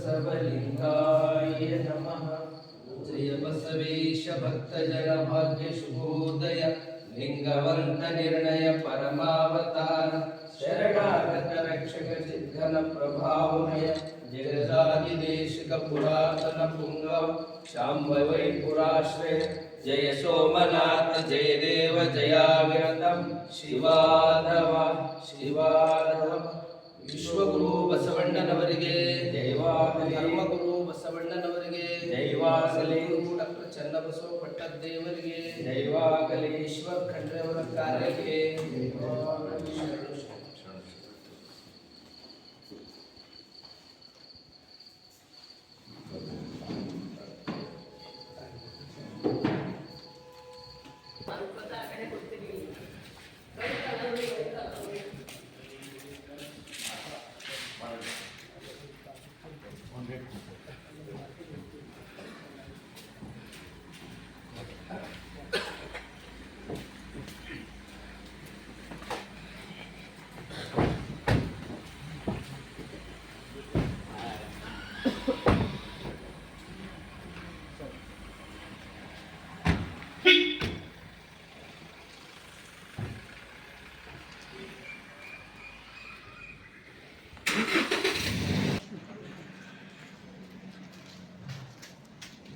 ಬಸವಲಿಂಗಾಯ ನಮಃ ಜಯ ಬಸವೇಶ ಭಕ್ತಜನ ಭಾಗ್ಯ ಶುಭೋದಯ ಲಿಂಗವಂತ ನಿರ್ಣಯ ಪರಮಾವತಾರ ಶರಣಾಗತ ರಕ್ಷಕ ಚಿದ್ಘನ ಪ್ರಭಾವಮಯ ಜಗದಾದಿದೇಶಿಕ ಪುರಾತನ ಪುಂಗವ ಶಾಂಭವೈ ಪುರಾಶ್ರಯ ಜಯ ಸೋಮನಾಥ ಜಯ ದೇವ ಜಯಾವಿರತ ಶಿವಾಧವ ಶಿವಾಧವ ವಿಶ್ವಗುರು ಬಸವಣ್ಣನವರಿಗೆ ಧರ್ಮಗುರು ಬಸವಣ್ಣನವರಿಗೆ ದೈವಾಗಲಿ ಡಾಕ್ಟರ್ ಚನ್ನಬಸವ ಪಟ್ಟದ್ದೇವರಿಗೆ ಜೈವಾಗಲಿ ಈಶ್ವರ್ ಖಂಡ್ರೆ ಅವರ ಕಾರ್ಯಕ್ಕೆ ಜೈವಾಗಲಿ.